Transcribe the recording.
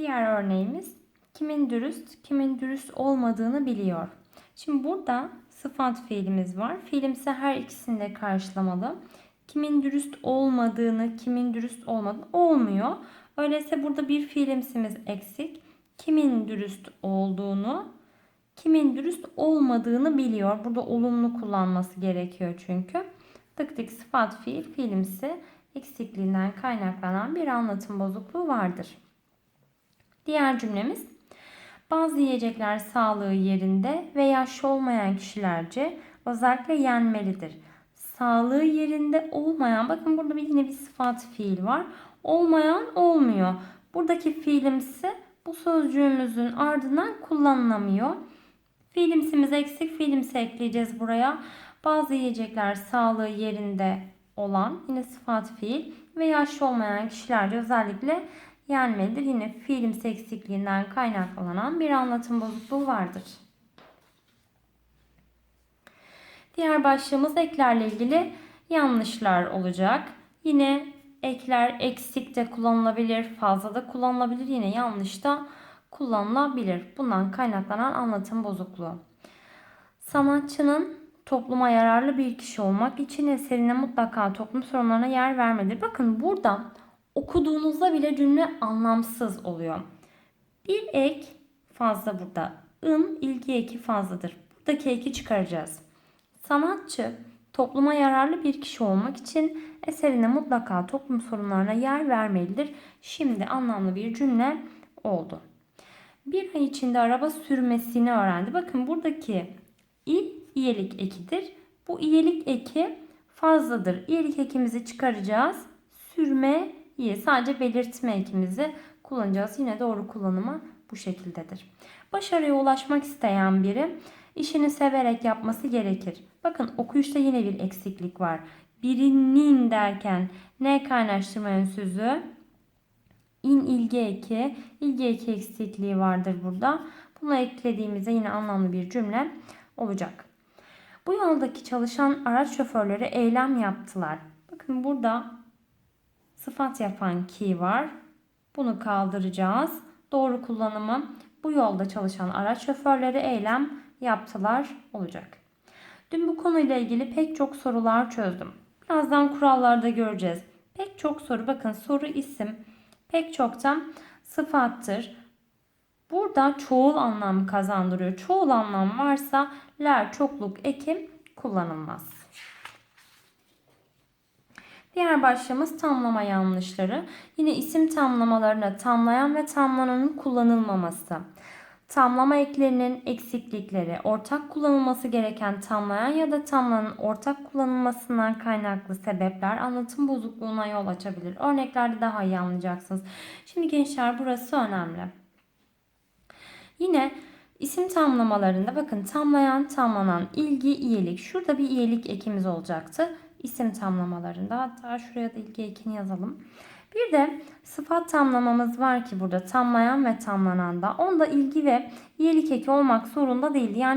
Diğer örneğimiz kimin dürüst, kimin dürüst olmadığını biliyor. Şimdi burada sıfat fiilimiz var. Fiilimse her ikisini de karşılamalı. Kimin dürüst olmadığını, kimin dürüst olmadığını olmuyor. Öyleyse burada bir fiilimsimiz eksik. Kimin dürüst olduğunu, kimin dürüst olmadığını biliyor. Burada olumlu kullanması gerekiyor çünkü. Tık tık sıfat fiil, fiilimsi eksikliğinden kaynaklanan bir anlatım bozukluğu vardır. Diğer cümlemiz bazı yiyecekler sağlığı yerinde ve yaşlı olmayan kişilerce özellikle yenmelidir. Sağlığı yerinde olmayan, bakın burada bir yine bir sıfat fiil var. Olmayan olmuyor. Buradaki fiilimsi bu sözcüğümüzün ardından kullanılamıyor. Fiilimsimiz eksik, fiilimsi ekleyeceğiz buraya. Bazı yiyecekler sağlığı yerinde olan yine sıfat fiil ve yaşlı olmayan kişilerce özellikle yenmelidir. Yine fiilimsi eksikliğinden kaynaklanan bir anlatım bozukluğu vardır. Diğer başlığımız eklerle ilgili yanlışlar olacak. Yine ekler eksik de kullanılabilir, fazla da kullanılabilir. Yine yanlış da kullanılabilir. Bundan kaynaklanan anlatım bozukluğu. Sanatçının topluma yararlı bir kişi olmak için eserine mutlaka toplum sorunlarına yer vermelidir. Bakın burada okuduğunuzda bile cümle anlamsız oluyor. Bir ek fazla burada. ın ilgi eki fazladır. Buradaki eki çıkaracağız. Sanatçı topluma yararlı bir kişi olmak için eserine mutlaka toplum sorunlarına yer vermelidir. Şimdi anlamlı bir cümle oldu. Bir ay içinde araba sürmesini öğrendi. Bakın buradaki i iyelik ekidir. Bu iyelik eki fazladır. İyelik ekimizi çıkaracağız. Sürme iyi. Sadece belirtme ekimizi kullanacağız. Yine doğru kullanımı bu şekildedir. Başarıya ulaşmak isteyen biri işini severek yapması gerekir. Bakın okuyuşta yine bir eksiklik var. Birinin derken ne kaynaştırma önsüzü? İn ilgi eki, ilgi eki eksikliği vardır burada. Bunu eklediğimizde yine anlamlı bir cümle olacak. Bu yoldaki çalışan araç şoförleri eylem yaptılar. Bakın burada sıfat yapan ki var. Bunu kaldıracağız. Doğru kullanımı bu yolda çalışan araç şoförleri eylem yaptılar olacak. Dün bu konuyla ilgili pek çok sorular çözdüm. Birazdan kurallarda göreceğiz. Pek çok soru bakın soru isim pek çoktan sıfattır. Burada çoğul anlam kazandırıyor. Çoğul anlam varsa ler çokluk ekim kullanılmaz. Diğer başlığımız tamlama yanlışları. Yine isim tamlamalarına tamlayan ve tamlananın kullanılmaması. Tamlama eklerinin eksiklikleri, ortak kullanılması gereken tamlayan ya da tamlanın ortak kullanılmasından kaynaklı sebepler anlatım bozukluğuna yol açabilir. Örneklerde daha iyi anlayacaksınız. Şimdi gençler burası önemli. Yine isim tamlamalarında bakın tamlayan, tamlanan, ilgi, iyilik. Şurada bir iyilik ekimiz olacaktı. İsim tamlamalarında hatta şuraya da ilgi ekini yazalım. Bir de sıfat tamlamamız var ki burada tamlayan ve tamlanan da. Onda ilgi ve iyilik eki olmak zorunda değil. Yani